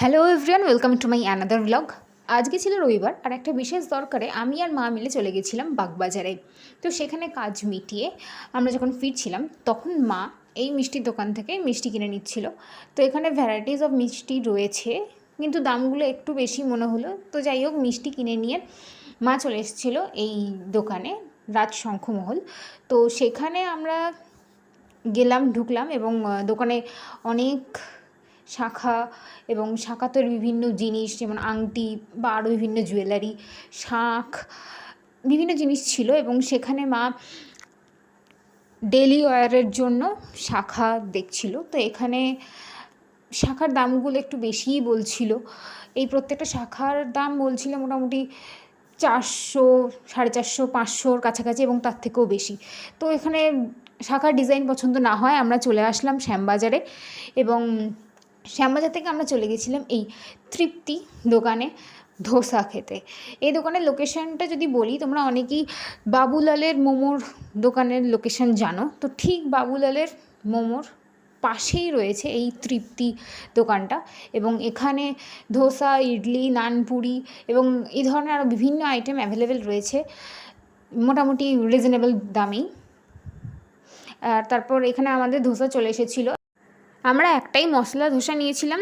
Hello everyone welcome to my another blog আজকে ছিল রবিবার, আর একটা বিশেষ দরকারে আমি আর মা মিলে চলে গেছিলাম বাগবাজারে। তো সেখানে কাজ মিটিয়ে আমরা যখন ফিরছিলাম, তখন মা এই মিষ্টির দোকান থেকে মিষ্টি কিনে নিচ্ছিল। তো এখানে ভ্যারাইটিস অফ মিষ্টি রয়েছে, কিন্তু দামগুলো একটু বেশি মনে হলো। তো যাই হোক, মিষ্টি কিনে নিয়ে মা চলে এসেছিল এই দোকানে, রাজ শঙ্খমহল। তো সেখানে আমরা গেলাম, ঢুকলাম এবং দোকানে অনেক শাখা এবং শাখাতের বিভিন্ন জিনিস, যেমন আংটি বা আরও বিভিন্ন জুয়েলারি, শাঁখ, বিভিন্ন জিনিস ছিল এবং সেখানে মা ডেলি ওয়ারের জন্য শাখা দেখছিল। তো এখানে শাখার দামগুলো একটু বেশিই বলছিল। এই প্রত্যেকটা শাখার দাম বলছিল মোটামুটি চারশো, সাড়ে চারশো, পাঁচশোর কাছাকাছি এবং তার থেকেও বেশি। তো এখানে শাখার ডিজাইন পছন্দ না হয়, আমরা চলে আসলাম শ্যামবাজারে এবং শ্যামবাজার থেকে আমরা চলে গেছিলাম এই তৃপ্তি দোকানে ধোসা খেতে। এই দোকানের লোকেশনটা যদি বলি, তোমরা অনেকেই বাবুলালের মোমোর দোকানের লোকেশন জানো। তো ঠিক বাবুলালের মোমোর পাশেই রয়েছে এই তৃপ্তি দোকানটা এবং এখানে ধোসা, ইডলি, নানপুরি এবং এই ধরনের আরও বিভিন্ন আইটেম অ্যাভেলেবেল রয়েছে, মোটামুটি রিজনেবল দামেই। আর তারপর এখানে আমাদের ধোসা চলে এসেছিল। আমরা একটাই মশলা ধোসা নিয়েছিলাম,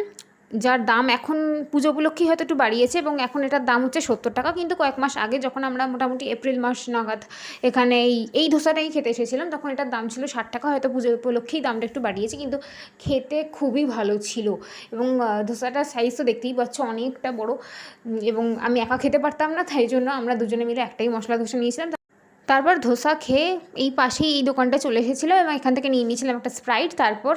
যার দাম এখন পুজো উপলক্ষেই হয়তো একটু বাড়িয়েছে এবং এখন এটার দাম হচ্ছে সত্তর টাকা। কিন্তু কয়েক মাস আগে যখন আমরা মোটামুটি এপ্রিল মাস নাগাদ এখানে এই এই ধোসাটাই খেতে এসেছিলাম, তখন এটার দাম ছিল ষাট টাকা। হয়তো পুজো উপলক্ষেই দামটা একটু বাড়িয়েছে, কিন্তু খেতে খুবই ভালো ছিল। এবং ধোসাটার সাইজ তো দেখতেই পাচ্ছ, অনেকটা বড়। এবং আমি একা খেতে পারতাম না, তাই জন্য আমরা দুজনে মিলে একটাই মশলা ধোসা নিয়েছিলাম। তারপর ধোসা খেয়ে এই পাশেই এই দোকানটা চলে এসেছিল এবং এখান থেকে নিয়ে নিয়েছিলাম একটা স্প্রাইট। তারপর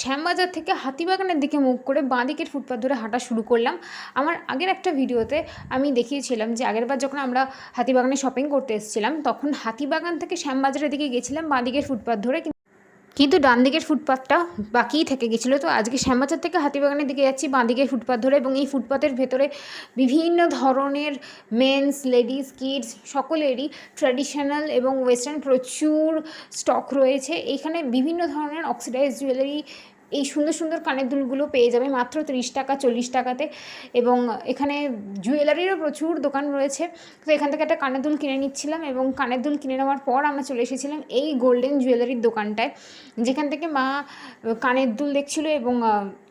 শ্যামবাজার থেকে হাতিবাগানের দিকে মুখ করে বাঁ দিকের ফুটপাথ ধরে হাঁটা শুরু করলাম। আমার আগের একটা ভিডিওতে আমি দেখিয়েছিলাম যে আগেরবার যখন আমরা হাতিবাগানে শপিং করতে এসেছিলাম, তখন হাতিবাগান থেকে শ্যামবাজারের দিকে গেছিলাম, বাঁ দিকের ফুটপাথ ধরে। কিন্তু- ডান দিকের ফুটপাথটা বাকিই থেকে গেছিল। তো আজকে শ্যামাচার থেকে হাতিবাগানের দিকে যাচ্ছি, বাঁ দিকের ফুটপাথ ধরে এবং এই ফুটপাথের ভেতরে বিভিন্ন ধরনের মেন্স লেডিস কিডস সকলেরই ট্র্যাডিশনাল এবং ওয়েস্টার্ন প্রচুর স্টক রয়েছে। এখানে বিভিন্ন ধরনের অক্সিডাইজ জুয়েলারি এই সুন্দর সুন্দর কানের দুলগুলো পেয়ে যাবে মাত্র তিরিশ টাকা, চল্লিশ টাকাতে। এবং এখানে জুয়েলারিরও প্রচুর দোকান রয়েছে। তো এখান থেকে একটা কানের দুল কিনে নিচ্ছিলাম এবং কানের দুল কিনে নেওয়ার পর আমরা চলে এসেছিলাম এই গোল্ডেন জুয়েলারির দোকানটায়। যেখান থেকে মা কানের দুল দেখছিল এবং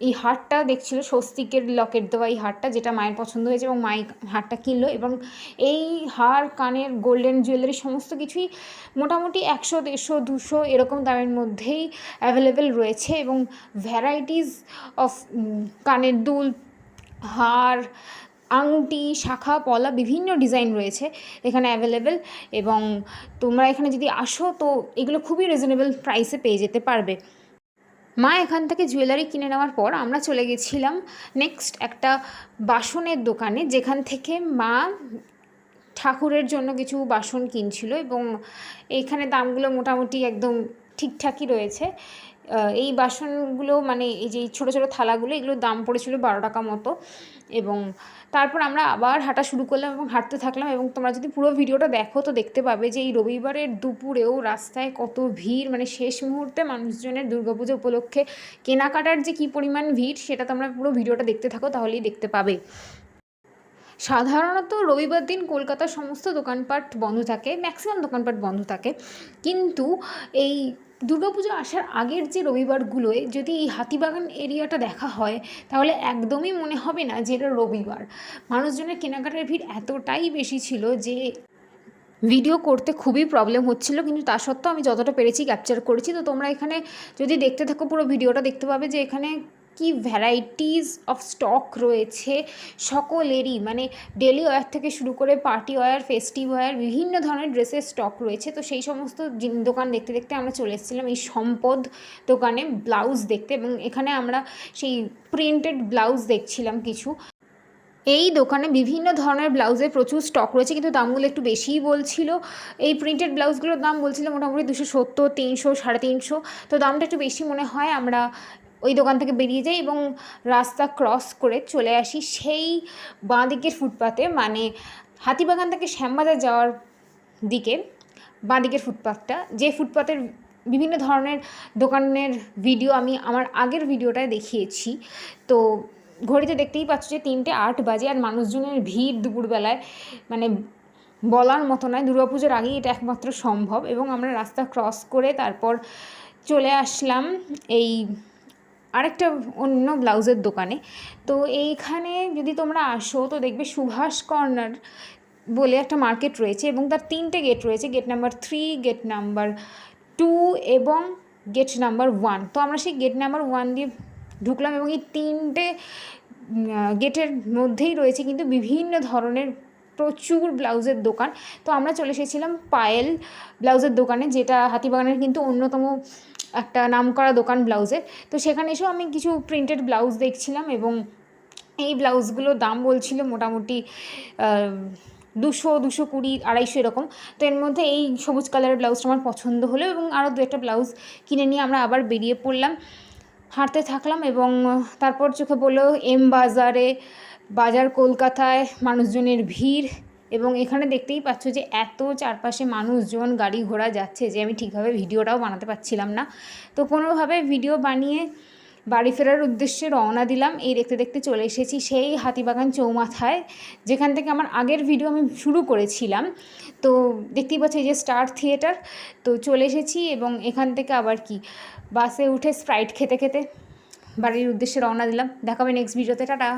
এই হারটা দেখছিল, স্বস্তিকের লকেট দেওয়া এই হারটা, যেটা মায়ের পছন্দ হয়েছে এবং মা এই হারটা কিনলো। এবং এই হার, কানের, গোল্ডেন জুয়েলারি সমস্ত কিছুই মোটামুটি একশো, দেড়শো, দুশো এরকম দামের মধ্যেই অ্যাভেলেবেল রয়েছে। এবং ভ্যারাইটিস অফ কানের দুল, হার, আংটি, শাখা, পলা, বিভিন্ন ডিজাইন রয়েছে এখানে অ্যাভেলেবেল এবং তোমরা এখানে যদি আসো তো এগুলো খুবই রিজনেবল প্রাইসে পেয়ে যেতে পারবে। মা এখান থেকে জুয়েলারি কিনে নেওয়ার পর আমরা চলে গেছিলাম নেক্সট একটা বাসনের দোকানে যেখান থেকে মা ঠাকুরের জন্য কিছু বাসন কিনছিল এবং এখানে দামগুলো মোটামুটি একদম ঠিকঠাকই রয়েছে। এই বাসনগুলো মানে এই যে ছোটো ছোটো থালাগুলো, এগুলোর দাম পড়েছিল বারো টাকা মতো। এবং তারপর আমরা আবার হাঁটা শুরু করলাম এবং হাঁটতে থাকলাম এবং তোমরা যদি পুরো ভিডিওটা দেখো তো দেখতে পাবে যে এই রবিবারের দুপুরেও রাস্তায় কত ভিড় মানে শেষ মুহূর্তে মানুষজনের দুর্গাপুজো উপলক্ষে কেনাকাটার যে কী পরিমাণ ভিড় সেটা তোমরা পুরো ভিডিওটা দেখতে থাকো, তাহলেই দেখতে পাবে। সাধারণত রবিবার দিন কলকাতার সমস্ত দোকানপাট বন্ধ থাকে, ম্যাক্সিমাম দোকানপাট বন্ধ থাকে। কিন্তু এই দুর্গাপুজো আসার আগের যে রবিবারগুলোয় যদি এই হাতিবাগান এরিয়াটা দেখা হয়, তাহলে একদমই মনে হবে না যে এটা রবিবার। মানুষজনের কেনাকাটার ভিড় এতটাই বেশি ছিল যে ভিডিও করতে খুবই প্রবলেম হচ্ছিল, কিন্তু তা সত্ত্বেও আমি যতটা পেরেছি ক্যাপচার করেছি। তো তোমরা এখানে যদি দেখতে থাকো পুরো ভিডিওটা, দেখতে পাবে যে এখানে কি ভ্যারাইটিস অফ স্টক রয়েছে সকলেরই? মানে ডেলি ওয়্যার থেকে শুরু করে পার্টি ওয়্যার ফেস্টিভ ওয়্যার বিভিন্ন ধরনের ড্রেসের স্টক রয়েছে। তো সেই সমস্ত দোকান দেখতে দেখতে আমরা চলে এসেছিলাম এই সম্পদ দোকানে ব্লাউজ দেখতে এবং এখানে আমরা সেই প্রিন্টেড ব্লাউজ দেখছিলাম কিছু। এই দোকানে বিভিন্ন ধরনের ব্লাউজের প্রচুর স্টক রয়েছে, কিন্তু দামগুলো একটু বেশিই বলছিল। এই প্রিন্টেড ব্লাউজগুলোর দাম বলছিল মোটামুটি দুশো সত্তর, তিনশো, সাড়ে তিনশো। তো দামটা একটু বেশি মনে হয়, আমরা ওই দোকান থেকে বেরিয়ে যাই এবং রাস্তা ক্রস করে চলে আসি সেই বাঁ দিকের ফুটপাতে মানে হাতিবাগান থেকে শ্যামবাজার যাওয়ার দিকে বাঁ দিকের ফুটপাথটা যে ফুটপাতের বিভিন্ন ধরনের দোকানের ভিডিও আমি আমার আগের ভিডিওটায় দেখিয়েছি। তো ঘড়িতে দেখতেই পাচ্ছ যে তিনটে আট বাজে আর মানুষজনের ভিড় দুপুরবেলায় মানে বলার মতো নয়। দুর্গাপুজোর আগেই এটা একমাত্র সম্ভব এবং আমরা রাস্তা ক্রস করে তারপর চলে আসলাম এই আরেকটা অন্য ব্লাউজের দোকানে। তো এইখানে যদি তোমরা আসো, তো দেখবে সুভাষ কর্নার বলে একটা মার্কেট রয়েছে এবং তার তিনটে গেট রয়েছে gate number three gate number two এবং গেট নাম্বার ওয়ান তো আমরা সেই গেট নাম্বার ওয়ান দিয়ে ঢুকলাম এবং এই তিনটে গেটের মধ্যেই রয়েছে কিন্তু বিভিন্ন ধরনের প্রচুর ব্লাউজের দোকান। তো আমরা চলে এসেছিলাম পায়েল ব্লাউজের দোকানে, যেটা হাতিবাগানের কিন্তু অন্যতম একটা নামকরা দোকান ব্লাউজের। তো সেখানে এসেও আমি কিছু প্রিন্টেড ব্লাউজ দেখছিলাম এবং এই ব্লাউজগুলোর দাম বলছিল মোটামুটি দুশো দুশো কুড়ি, আড়াইশো এরকম। তো এর মধ্যে এই সবুজ কালারের ব্লাউজটা আমার পছন্দ হলো এবং আরও দু একটা ব্লাউজ কিনে নিয়ে আমরা আবার বেরিয়ে পড়লাম। হাঁটতে থাকলাম এবং তারপর চোখে পড়ল এম বাজারে, বাজার কলকাতায়, মানুষজনের ভিড় এবং এখানে দেখতেই পাচ্ছ যে এত চারপাশে মানুষজন গাড়ি ঘোড়া যাচ্ছে যে আমি ঠিকভাবে ভিডিওটাও বানাতে পারছিলাম না। তো কোনোভাবে ভিডিও বানিয়ে বাড়ি ফেরার উদ্দেশ্যে রওনা দিলাম। এই দেখতে দেখতে চলে এসেছি সেই হাতিবাগান চৌমাথায়, যেখান থেকে আমার আগের ভিডিও আমি শুরু করেছিলাম। তো দেখতেই পাচ্ছি যে স্টার থিয়েটার, তো চলে এসেছি এবং এখান থেকে আবার কি, বাসে উঠে স্প্রাইট খেতে খেতে বাড়ির উদ্দেশ্যে রওনা দিলাম। দেখাবে নেক্সট ভিডিওতে টাটা।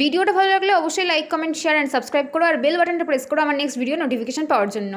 ভিডিওটা ভালো লাগলে অবশ্যই like comment share and subscribe করো আর বেল বাটনটা প্রেস করো আমার নেক্সট ভিডিও নোটিফিকেশন পাওয়ার জন্য।